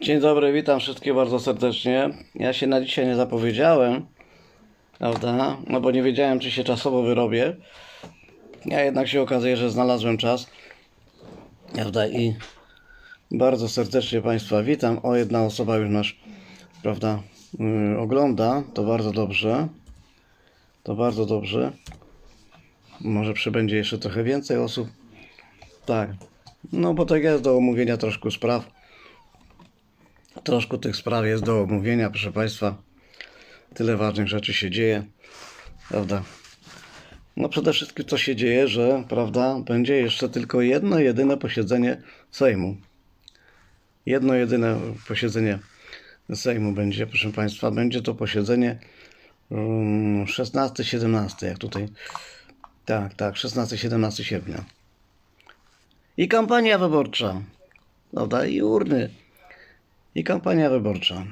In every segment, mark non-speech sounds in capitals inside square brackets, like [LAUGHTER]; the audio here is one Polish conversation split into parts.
Dzień dobry, witam wszystkich bardzo serdecznie. Ja się na dzisiaj nie zapowiedziałem, prawda? No bo nie wiedziałem, czy się czasowo wyrobię. Ja jednak się okazuje, że znalazłem czas, prawda? I bardzo serdecznie Państwa witam. O, jedna osoba już nasz, prawda, yy, ogląda. To bardzo dobrze. To bardzo dobrze. Może przybędzie jeszcze trochę więcej osób. Tak. No bo tak jest do omówienia troszkę spraw. Troszkę tych spraw jest do omówienia, proszę Państwa. Tyle ważnych rzeczy się dzieje, prawda? No przede wszystkim co się dzieje, że, prawda, będzie jeszcze tylko jedno jedyne posiedzenie Sejmu. Jedno jedyne posiedzenie Sejmu będzie, proszę Państwa, będzie to posiedzenie mm, 16-17, jak tutaj. Tak, tak, 16-17 sierpnia. I kampania wyborcza, prawda, i urny. I kampania wyborcza.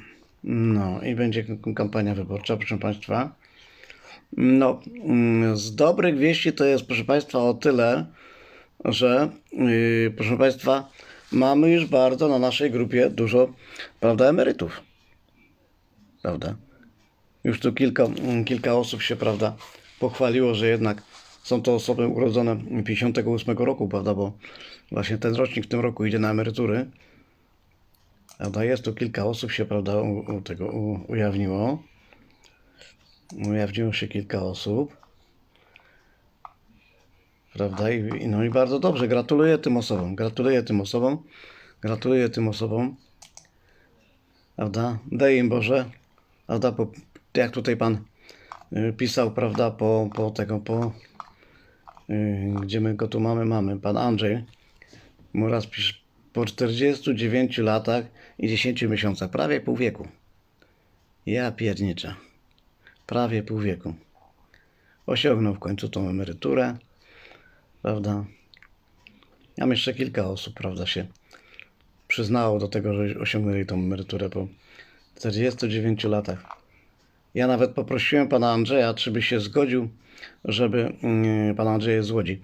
No, i będzie kampania wyborcza, proszę Państwa. No, mm, z dobrych wieści to jest, proszę Państwa, o tyle, że, yy, proszę Państwa, mamy już bardzo na naszej grupie dużo, prawda, emerytów. Prawda? Już tu kilka, mm, kilka osób się, prawda, pochwaliło, że jednak są to osoby urodzone 58 roku, prawda, bo właśnie ten rocznik w tym roku idzie na emerytury. Prawda, jest tu kilka osób się, prawda, u, u tego u, ujawniło. Ujawniło się kilka osób. Prawda, i, no i bardzo dobrze. Gratuluję tym osobom. Gratuluję tym osobom. Gratuluję tym osobom. Prawda, daj im Boże. Prawda, po, jak tutaj pan y, pisał, prawda, po, po tego, po y, gdzie my go tu mamy, mamy, pan Andrzej. Mu raz pisze, po 49 latach i 10 miesiącach, prawie pół wieku. Ja pierniczę. Prawie pół wieku. Osiągnął w końcu tą emeryturę, prawda? Tam jeszcze kilka osób, prawda, się przyznało do tego, że osiągnęli tą emeryturę po 49 latach. Ja nawet poprosiłem pana Andrzeja, czy by się zgodził, żeby mm, pan Andrzej jest z Łodzi,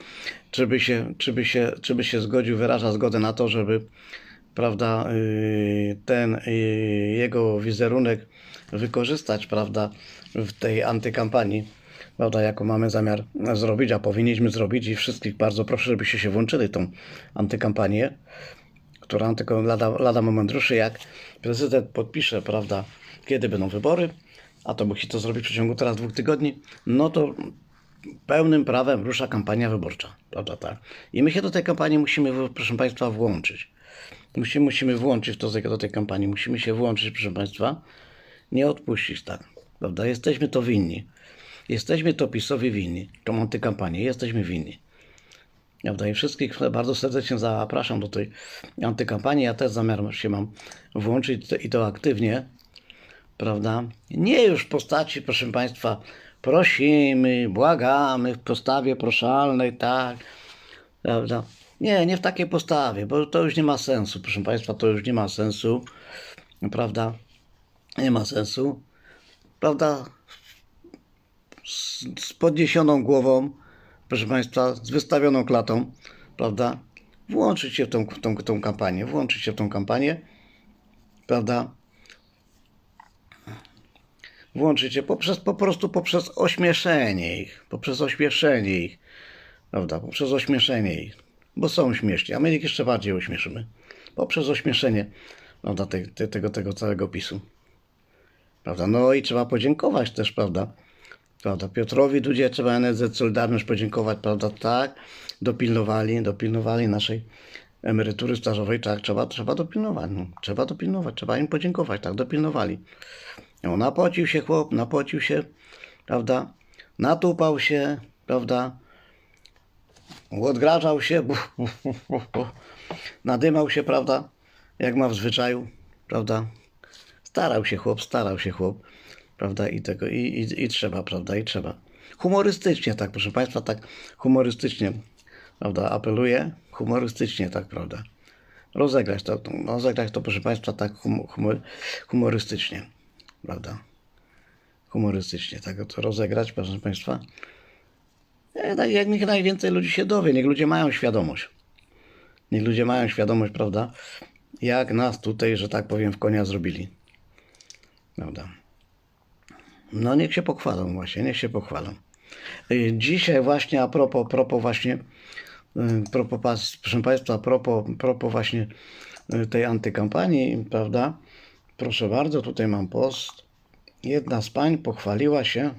czy by się, czy by się, czy by się zgodził, wyraża zgodę na to, żeby prawda, yy, ten yy, jego wizerunek wykorzystać, prawda, w tej antykampanii, prawda, jaką mamy zamiar zrobić, a powinniśmy zrobić. I wszystkich bardzo proszę, żebyście się włączyli tą antykampanię, która tylko lada, lada moment ruszy, jak prezydent podpisze, prawda, kiedy będą wybory, a to musi to zrobić w przeciągu teraz dwóch tygodni, no to pełnym prawem rusza kampania wyborcza, prawda, tak. I my się do tej kampanii musimy, proszę Państwa, włączyć. Musimy, musimy włączyć to do tej kampanii, musimy się włączyć, proszę Państwa, nie odpuścić, tak, prawda, jesteśmy to winni. Jesteśmy to PiSowi winni, tą antykampanię, jesteśmy winni. Prawda? I wszystkich bardzo serdecznie zapraszam do tej antykampanii. Ja też zamiar się mam włączyć i to aktywnie, prawda? Nie już w postaci, proszę Państwa, prosimy, błagamy w postawie proszalnej, tak, prawda? Nie, nie w takiej postawie, bo to już nie ma sensu, proszę Państwa, to już nie ma sensu, prawda? Nie ma sensu, prawda? Z, z podniesioną głową, proszę Państwa, z wystawioną klatą, prawda? Włączyć się w tą, w tą, tą kampanię, włączyć się w tą kampanię, prawda? Włączyć się poprzez, po prostu poprzez ośmieszenie ich, poprzez ośmieszenie ich, prawda? Poprzez ośmieszenie ich, bo są śmieszni, a my ich jeszcze bardziej ośmieszymy. Poprzez ośmieszenie, prawda, te, te, tego, tego całego PiSu. Prawda? No i trzeba podziękować też, prawda? Prawda? Piotrowi Dudzie trzeba NSZ Solidarność podziękować, prawda? Tak, dopilnowali, dopilnowali naszej emerytury stażowej, tak, trzeba, trzeba dopilnować, no, trzeba dopilnować, trzeba im podziękować, tak, dopilnowali. No, napocił się chłop, napocił się, prawda? Natupał się, prawda? Odgrażał się, buf, buf, buf, buf, buf. nadymał się, prawda? Jak ma w zwyczaju, prawda? Starał się chłop, starał się chłop, prawda? I tego, i, i, i trzeba, prawda? I trzeba. Humorystycznie, tak, proszę Państwa, tak humorystycznie, prawda? Apeluję, humorystycznie, tak, prawda? Rozegrać to, rozegrać to, proszę Państwa, tak hum, humor, humorystycznie, prawda? Humorystycznie, tak to rozegrać, proszę Państwa. Tak Jak niech najwięcej ludzi się dowie, niech ludzie mają świadomość. Niech ludzie mają świadomość, prawda? jak nas tutaj, że tak powiem, w konia zrobili. Prawda? No niech się pochwalą właśnie, niech się pochwalą. Y, Dzisiaj właśnie a propos, propos właśnie, y, propos, proszę Państwa, propos, propos właśnie y, tej antykampanii, prawda? Proszę bardzo, tutaj mam post. Jedna z pań pochwaliła się.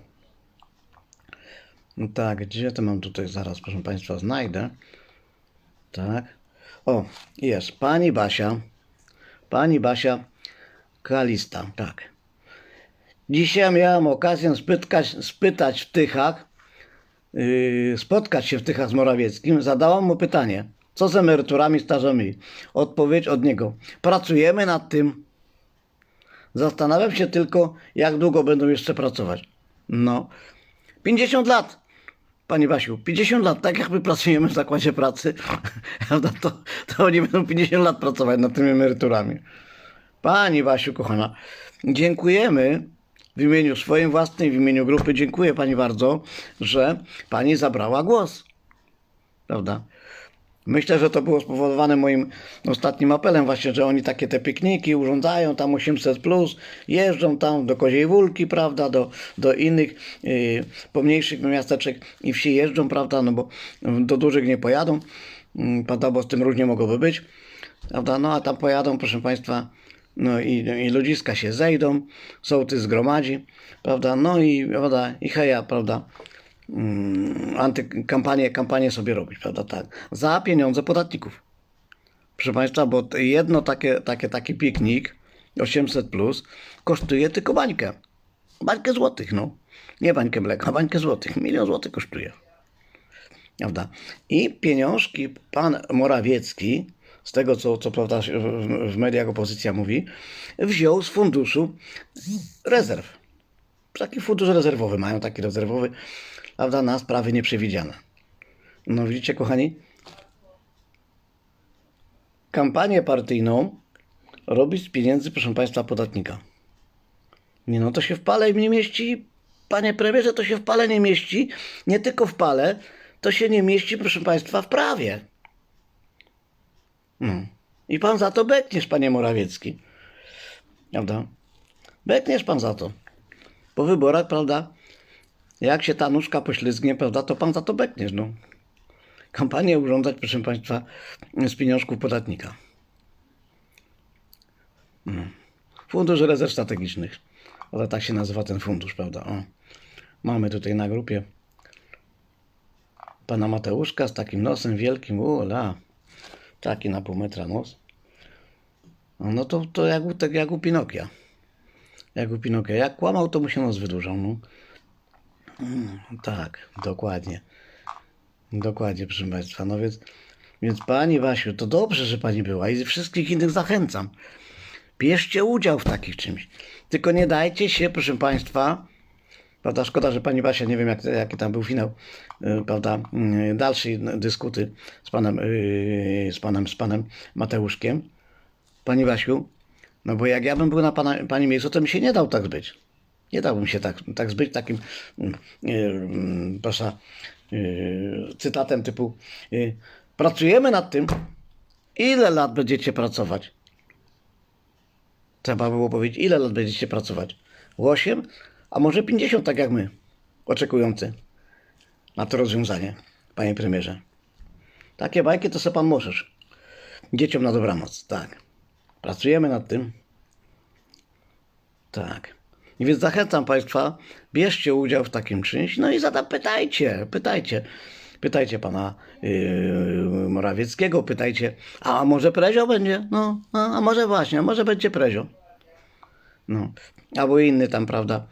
No tak, gdzie to mam tutaj zaraz, proszę Państwa, znajdę. Tak. O, jest. Pani Basia. Pani Basia Kalista, tak. Dzisiaj miałam okazję spytkać, spytać w Tychach, yy, spotkać się w Tychach z Morawieckim. Zadałam mu pytanie, co z emeryturami stażowymi? Odpowiedź od niego. Pracujemy nad tym. Zastanawiam się tylko, jak długo będą jeszcze pracować. No, 50 lat. Panie Basiu, 50 lat, tak jak my pracujemy w zakładzie pracy, [LAUGHS] to, to oni będą 50 lat pracować nad tymi emeryturami. Pani Basiu, kochana, dziękujemy w imieniu swoim własnym, w imieniu grupy. Dziękuję Pani bardzo, że Pani zabrała głos. Prawda? Myślę, że to było spowodowane moim ostatnim apelem właśnie, że oni takie te pikniki urządzają, tam 800+, plus, jeżdżą tam do Koziej Wólki, prawda, do, do innych yy, pomniejszych miasteczek i wsi jeżdżą, prawda, no bo do dużych nie pojadą, yy, prawda, bo z tym różnie mogłoby być, prawda, no a tam pojadą, proszę Państwa, no i, i ludziska się zejdą, sołtys zgromadzi, prawda, no i, prawda, i heja, prawda, mm, antykampanię kampanię sobie robić, prawda, tak, za pieniądze podatników. Proszę Państwa, bo jedno takie, takie, taki piknik 800 plus kosztuje tylko bańkę. Bańkę złotych, no. Nie bańkę mleka, bańkę złotych. Milion złotych kosztuje. Prawda? I pieniążki pan Morawiecki, z tego co, co prawda w mediach opozycja mówi, wziął z funduszu rezerw. Taki fundusz rezerwowy, mają taki rezerwowy, prawda, na sprawy nieprzewidziane. No widzicie, kochani, kampanię partyjną robić z pieniędzy, proszę Państwa, podatnika. Nie no, to się w pale nie mieści, panie premierze, to się w pale nie mieści. Nie tylko w pale, to się nie mieści, proszę Państwa, w prawie. No. I pan za to bekniesz, panie Morawiecki. Prawda? Bekniesz pan za to. Po wyborach, prawda? Jak się ta nóżka poślizgnie, prawda, to pan za to bekniesz, no. Kampanię urządzać, proszę Państwa, z pieniążków podatnika. No. Fundusz Rezerw Strategicznych. Ale tak się nazywa ten fundusz, prawda? O. Mamy tutaj na grupie pana Mateuszka z takim nosem wielkim. Ula. Taki na pół metra nos. No, to, to jak, tak jak u Pinokia. Jak u Pinokia. Jak kłamał, to mu się nos wydłużał. No. Tak, dokładnie. Dokładnie, proszę Państwa. No więc, więc Pani Wasiu, to dobrze, że Pani była i wszystkich innych zachęcam. Bierzcie udział w takich czymś. Tylko nie dajcie się, proszę Państwa, prawda, szkoda, że Pani Basia, nie wiem jak, jaki tam był finał, y, prawda, y, dalszej dyskuty z Panem, y, z Panem, z Panem Mateuszkiem. Pani Basiu, no bo jak ja bym był na pana, Pani miejscu, to mi się nie dał tak zbyć. Nie dałbym się tak, tak zbyć takim, mm, y, mm, proszę, y, cytatem typu y, pracujemy nad tym, ile lat będziecie pracować? Trzeba było powiedzieć, ile lat będziecie pracować? 8, a może 50, tak jak my, oczekujący na to rozwiązanie, panie premierze. Takie bajki to se pan możesz. Dzieciom na dobranoc, tak. Pracujemy nad tym. Tak. I więc zachęcam Państwa, bierzcie udział w takim czymś, no i zada, pytajcie, pytajcie. Pytajcie pana yy, Morawieckiego, pytajcie, a może Prezio będzie? No, no, a może właśnie, a może będzie Prezio. No, albo inny tam, prawda,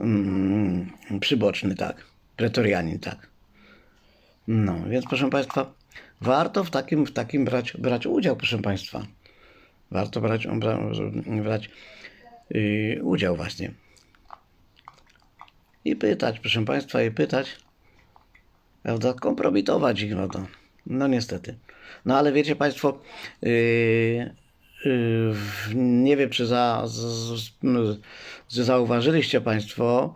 mm, przyboczny, tak, pretorianin, tak. No, więc proszę Państwa, warto w takim, w takim brać, brać udział, proszę Państwa. Warto brać, bra, brać yy, udział właśnie. I pytać, proszę Państwa, i pytać, prawda, kompromitować ich, no to, no niestety. No ale wiecie Państwo, yy, yy, nie wiem, czy, za, z, z, czy zauważyliście Państwo,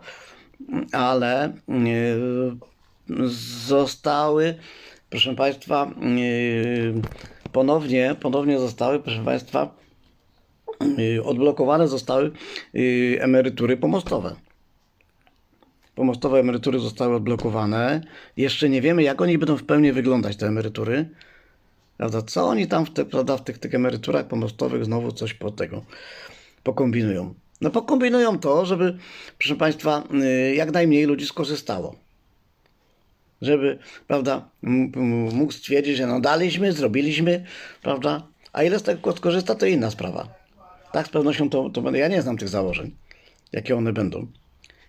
ale yy, zostały, proszę Państwa, yy, ponownie, ponownie zostały, proszę Państwa, odblokowane zostały emerytury pomostowe. Pomostowe emerytury zostały odblokowane. Jeszcze nie wiemy, jak oni będą w pełni wyglądać, te emerytury. Prawda? Co oni tam w, te, prawda, w tych, tych emeryturach pomostowych znowu coś po tego pokombinują. No pokombinują to, żeby, proszę Państwa, y, jak najmniej ludzi skorzystało. Żeby, prawda, mógł stwierdzić, że no daliśmy, zrobiliśmy, prawda, a ile z tego skorzysta, to inna sprawa. Tak, z pewnością to, to będę, ja nie znam tych założeń, jakie one będą.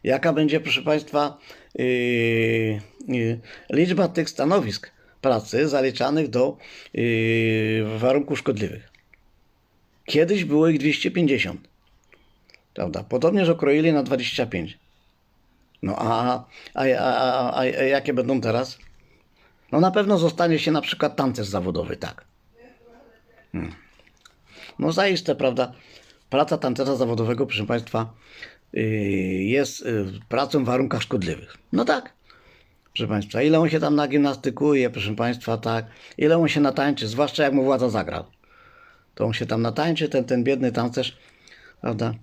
Jaka będzie, proszę Państwa, yy, yy, liczba tych stanowisk pracy zaliczanych do yy, warunków szkodliwych. Kiedyś było ich 250. Prawda? Podobnież okroili na 25. No a, a, a, a, jakie będą teraz? No na pewno zostanie się na przykład tancerz zawodowy, tak. Hmm. No zaiste, prawda? Praca tancerza zawodowego, proszę Państwa, jest yy, pracą w warunkach szkodliwych. No tak. Proszę Państwa, ile on się tam nagimnastykuje, proszę Państwa, tak. Ile on się natańczy, zwłaszcza jak mu władza zagrał. To on się tam natańczy, ten, ten biedny tancerz, prawda?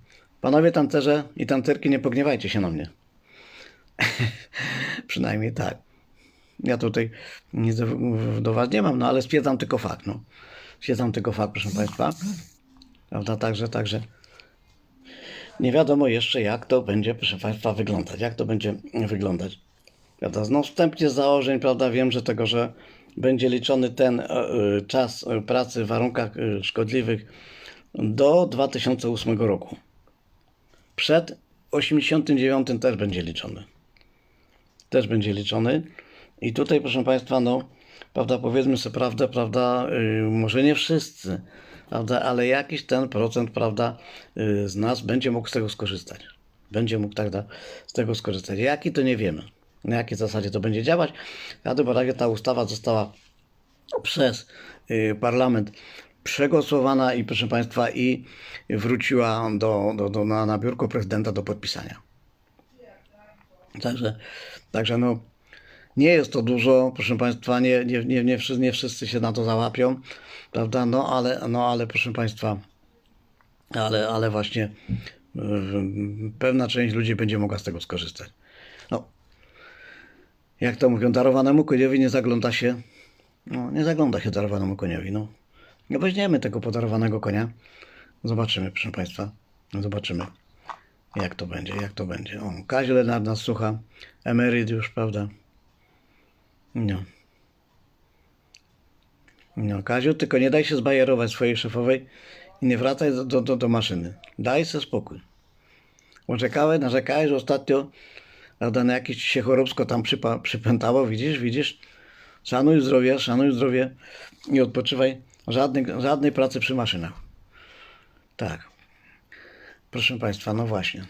Panowie tancerze i tancerki, nie pogniewajcie się na mnie. [LAUGHS] Przynajmniej tak. Ja tutaj nic do, do Was nie mam, no ale stwierdzam tylko fakt, no. Stwierdzam tylko fakt, proszę Państwa. Prawda, także, także nie wiadomo jeszcze, jak to będzie, proszę Państwa, wyglądać. Jak to będzie wyglądać. Prawda, no wstępnie z założeń, prawda, wiem, że tego, że będzie liczony ten e, e, czas e, pracy w warunkach szkodliwych do 2008 roku. Przed 89 też będzie liczony. Też będzie liczony. I tutaj, proszę Państwa, no, prawda, powiedzmy sobie prawdę, prawda, yy, może nie wszyscy, prawda, ale jakiś ten procent, prawda, yy, z nas będzie mógł z tego skorzystać. Będzie mógł tak, da- z tego skorzystać. Jaki to nie wiemy. Na jakiej zasadzie to będzie działać. W każdym razie ta ustawa została przez y, parlament przegłosowana i proszę Państwa i wróciła do, do, do, na, na biurko prezydenta do podpisania. Także, także no, nie jest to dużo, proszę Państwa, nie, nie, nie, nie, wszyscy, nie wszyscy się na to załapią, prawda? No ale, no, ale proszę Państwa, ale, ale właśnie y, pewna część ludzi będzie mogła z tego skorzystać. No, jak to mówią, darowanemu koniowi nie zagląda się, no, nie zagląda się darowanemu koniowi, no. No weźmiemy tego podarowanego konia, zobaczymy, proszę Państwa, zobaczymy, jak to będzie, jak to będzie. O, Lenard nas słucha, emeryt już, prawda? No. No, Kaziu, tylko nie daj się zbajerować swojej szefowej i nie wracaj do, do, do, maszyny. Daj sobie spokój. Narzekałeś, że ostatnio prawda, na jakieś się choróbsko tam przypa, przypętało, widzisz, widzisz? Szanuj zdrowie, szanuj zdrowie i odpoczywaj. Żadnej, żadnej pracy przy maszynach. Tak. Proszę Państwa, no właśnie.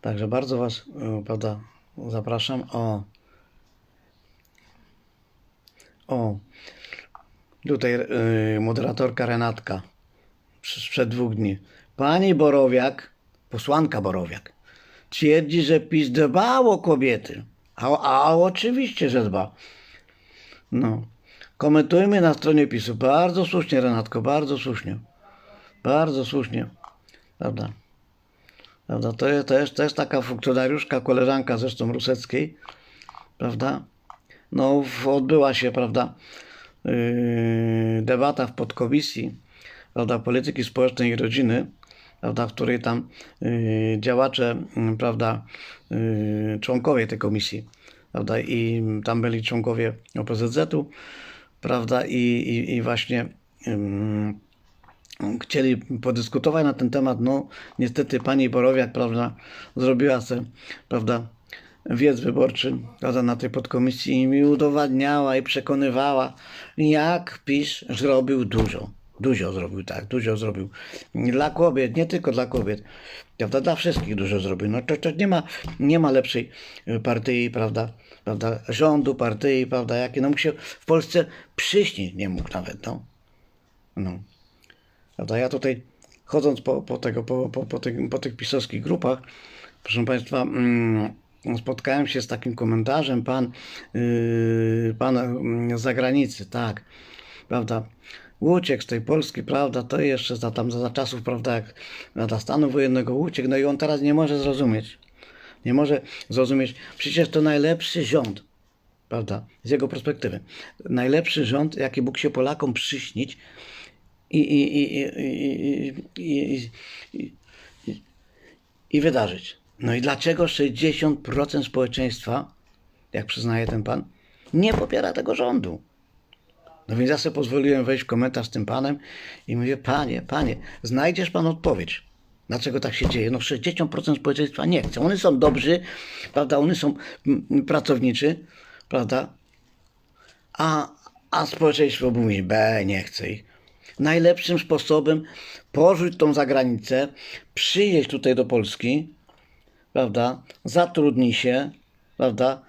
Także bardzo Was, e, prawda, zapraszam. O. O. Tutaj y, moderatorka Renatka sprzed dwóch dni. Pani Borowiak, posłanka Borowiak, twierdzi, że PiS dbał o kobiety. A, a oczywiście, że dba. No. Komentujmy na stronie PiSu. Bardzo słusznie, Renatko, bardzo słusznie. Bardzo słusznie. Prawda? Prawda? To jest, to jest taka funkcjonariuszka, koleżanka zresztą Ruseckiej. Prawda? No, odbyła się, prawda, yy, debata w podkomisji, prawda, polityki społecznej i rodziny, prawda, w której tam yy, działacze, yy, prawda, yy, członkowie tej komisji, prawda, i tam byli członkowie OPZZ-u, prawda, i, i, i właśnie chcieli podyskutować na ten temat, no niestety pani Borowiak, prawda, zrobiła se, prawda, wiec wyborczy, prawda, na tej podkomisji mi udowadniała i przekonywała, jak PiS zrobił dużo. Dużo zrobił, tak, dużo zrobił. Dla kobiet, nie tylko dla kobiet, prawda, dla wszystkich dużo zrobił. No to, to nie ma, nie ma lepszej partii, prawda, prawda, rządu, partii, prawda, jakie, no mu się w Polsce przyśnić nie mógł nawet, no. No. Prawda? Ja tutaj chodząc po, po, tego, po, po, po, tych, po tych pisowskich grupach, proszę Państwa, mm, no, spotkałem się z takim komentarzem, pan, yy, pan mm, z zagranicy, tak, prawda, uciekł z tej Polski, prawda, to jeszcze za, tam, za, za czasów, prawda, jak prawda, stanu wojennego uciekł, no i on teraz nie może zrozumieć, nie może zrozumieć, przecież to najlepszy rząd, prawda, z jego perspektywy, najlepszy rząd, jaki Bóg się Polakom przyśnić i, i, i, i, i, i, i, i wydarzyć. No i dlaczego 60% społeczeństwa, jak przyznaje ten pan, nie popiera tego rządu? No więc ja sobie pozwoliłem wejść w komentarz z tym panem i mówię, panie, panie, znajdziesz pan odpowiedź. Dlaczego tak się dzieje? No 60% społeczeństwa nie chce. One są dobrzy, prawda, one są mm, pracowniczy, prawda, a, a społeczeństwo mówi, B, nie chce ich. Najlepszym sposobem porzuć tą zagranicę, przyjeźdź tutaj do Polski, prawda, zatrudnij się, prawda,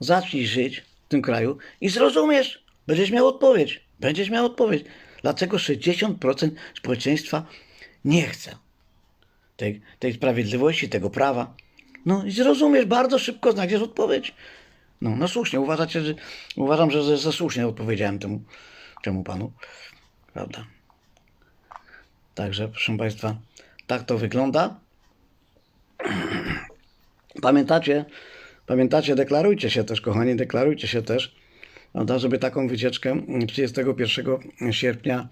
zacznij żyć w tym kraju i zrozumiesz, będziesz miał odpowiedź, będziesz miał odpowiedź. Dlaczego 60% społeczeństwa nie chce tej, tej sprawiedliwości, tego prawa? No i zrozumiesz, bardzo szybko znajdziesz odpowiedź. No, no słusznie, uważacie, że, uważam, że, że słusznie odpowiedziałem temu, temu panu, prawda? Także, proszę Państwa, tak to wygląda. [CLEARS THROAT] Pamiętacie, pamiętacie, deklarujcie się też, kochani, deklarujcie się też, prawda, żeby taką wycieczkę 31 sierpnia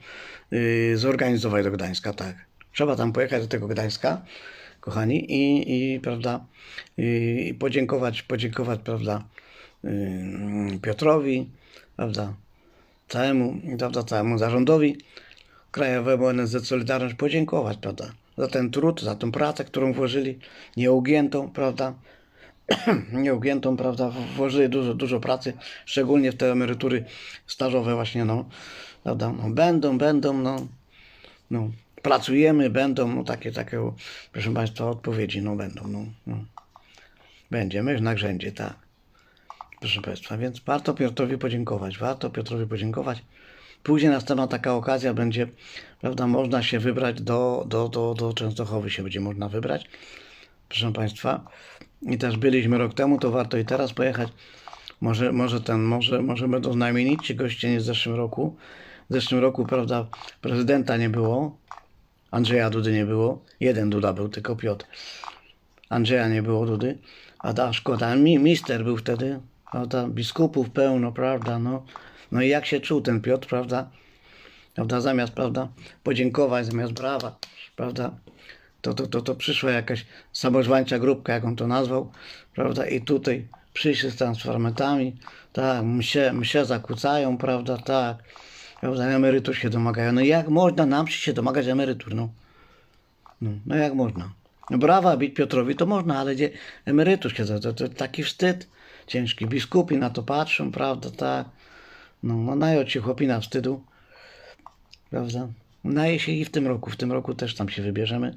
yy, zorganizować do Gdańska, tak. Trzeba tam pojechać do tego Gdańska, kochani, i, i prawda, i podziękować, podziękować, prawda, yy, Piotrowi, prawda, całemu, prawda, całemu zarządowi Krajowemu NSZ Solidarność podziękować, prawda, za ten trud, za tą pracę, którą włożyli, nieugiętą, prawda, [CLEARS THROAT] nieugiętą, prawda, włożyli dużo, dużo pracy, szczególnie w te emerytury stażowe właśnie, no, prawda, no, będą, będą, no, no, pracujemy, będą, no, takie, takie, proszę Państwa, odpowiedzi, no, będą, no, no. będzie, myśl na grzędzie, tak, proszę Państwa, więc warto Piotrowi podziękować, warto Piotrowi podziękować, Później następna taka okazja będzie, prawda, można się wybrać do, do, do, do Częstochowy się będzie można wybrać, proszę Państwa. I też byliśmy rok temu, to warto i teraz pojechać. Może, może ten, może, może będą znamienici goście nie w zeszłym roku. W zeszłym roku, prawda, prezydenta nie było, Andrzeja Dudy nie było, jeden Duda był, tylko Piotr. Andrzeja nie było Dudy, a da, szkoda, mi, mister był wtedy, prawda, biskupów pełno, prawda, no. No i jak się czuł ten Piotr, prawda, prawda, zamiast, prawda, podziękować, zamiast brawa, prawda, to, to, to, to przyszła jakaś samozwańcza grupka, jak on to nazwał, prawda, i tutaj przyszli z fermentami, tak, msie, msie zakłócają, prawda, tak, prawda, emerytur się domagają. No jak można nam się domagać emerytur, no? No, no jak można? No brawa bić Piotrowi to można, ale gdzie emerytur się, to, to, to taki wstyd ciężki. Biskupi na to patrzą, prawda, tak. No, no nają ci chłopina wstydu, prawda. Naje się i w tym roku, w tym roku też tam się wybierzemy,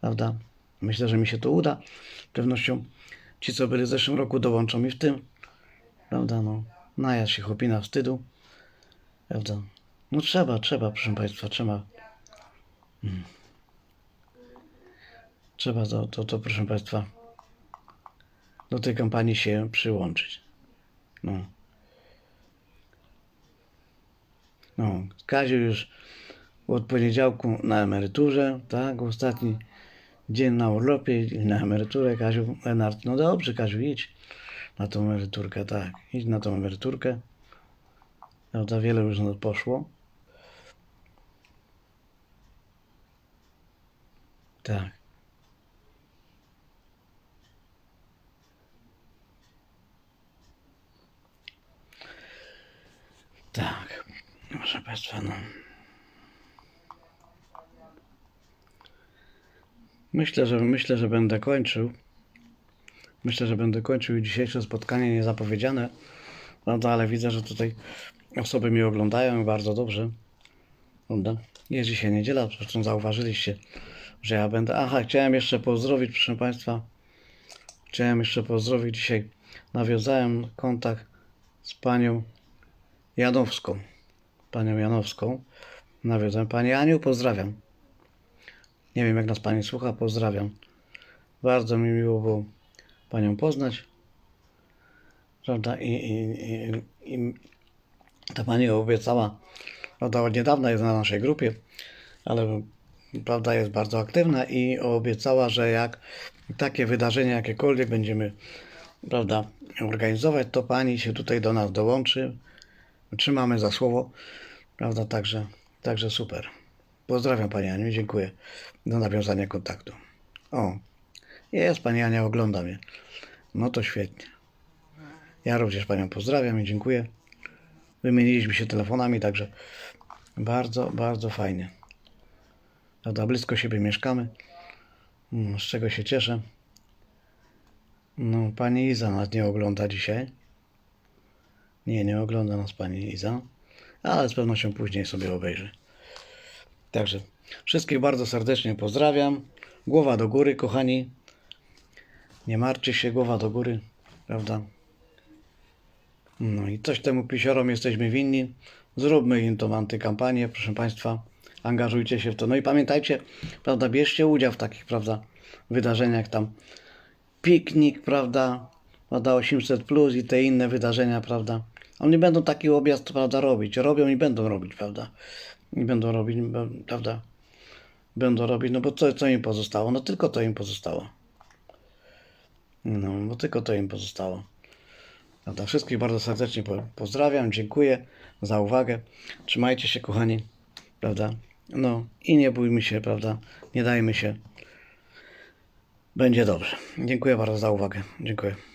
prawda. Myślę, że mi się to uda. Z pewnością ci, co byli w zeszłym roku, dołączą mi w tym, prawda, no. Naja się chłopina wstydu, prawda. No trzeba, trzeba, proszę Państwa, trzeba. Mm. Trzeba to, to, to, proszę Państwa, do tej kampanii się przyłączyć. No. No, Kaziu już od poniedziałku na emeryturze, tak, ostatni dzień na urlopie i na emeryturę, Kaziu, Lenart, no dobrze, Kaziu, idź na tą emeryturkę, tak, idź na tą emeryturkę. Prawda, wiele już poszło. Tak. Tak, proszę Państwa, no. Myślę, że myślę, że będę kończył. Myślę, że będę kończył dzisiejsze spotkanie niezapowiedziane, prawda, ale widzę, że tutaj osoby mnie oglądają bardzo dobrze. Prawda? Jest dzisiaj niedziela, zresztą zauważyliście, że ja będę. Aha, chciałem jeszcze pozdrowić, proszę Państwa. Chciałem jeszcze pozdrowić. Dzisiaj nawiązałem kontakt z panią Janowską. Panią Janowską. Nawiązałem. Pani Aniu, pozdrawiam. Nie wiem, jak nas pani słucha, pozdrawiam. Bardzo mi miło było panią poznać. Prawda? I, i, i, i Ta pani obiecała, prawda, od niedawna jest na naszej grupie, ale prawda jest bardzo aktywna i obiecała, że jak takie wydarzenia jakiekolwiek będziemy prawda, organizować, to pani się tutaj do nas dołączy. Trzymamy za słowo, prawda, także, także super. Pozdrawiam Pani Aniu, dziękuję za nawiązanie kontaktu. O, jest Pani Ania, ogląda mnie. No to świetnie. Ja również Panią pozdrawiam i dziękuję. Wymieniliśmy się telefonami, także bardzo, bardzo fajnie. Prawda, blisko siebie mieszkamy, Mm, z czego się cieszę. No, Pani Iza nas nie ogląda dzisiaj. Nie, nie ogląda nas Pani Iza, ale z pewnością później sobie obejrzy. Także wszystkich bardzo serdecznie pozdrawiam. Głowa do góry, kochani. Nie martwcie się, głowa do góry, prawda? No i coś temu pisiorom jesteśmy winni. Zróbmy im tą antykampanię, proszę Państwa. Angażujcie się w to. No i pamiętajcie, prawda, bierzcie udział w takich, prawda, wydarzeniach tam. Piknik, prawda, prawda, 800 plus i te inne wydarzenia, prawda. Oni będą taki objazd, prawda, robić. Robią i będą robić, prawda. I będą robić, prawda. Będą robić, no bo co, co im pozostało? No tylko to im pozostało. No, bo tylko to im pozostało. Prawda? Wszystkich bardzo serdecznie po- pozdrawiam, dziękuję za uwagę. Trzymajcie się, kochani, prawda? No i nie bójmy się, prawda? Nie dajmy się. Będzie dobrze. Dziękuję bardzo za uwagę. Dziękuję.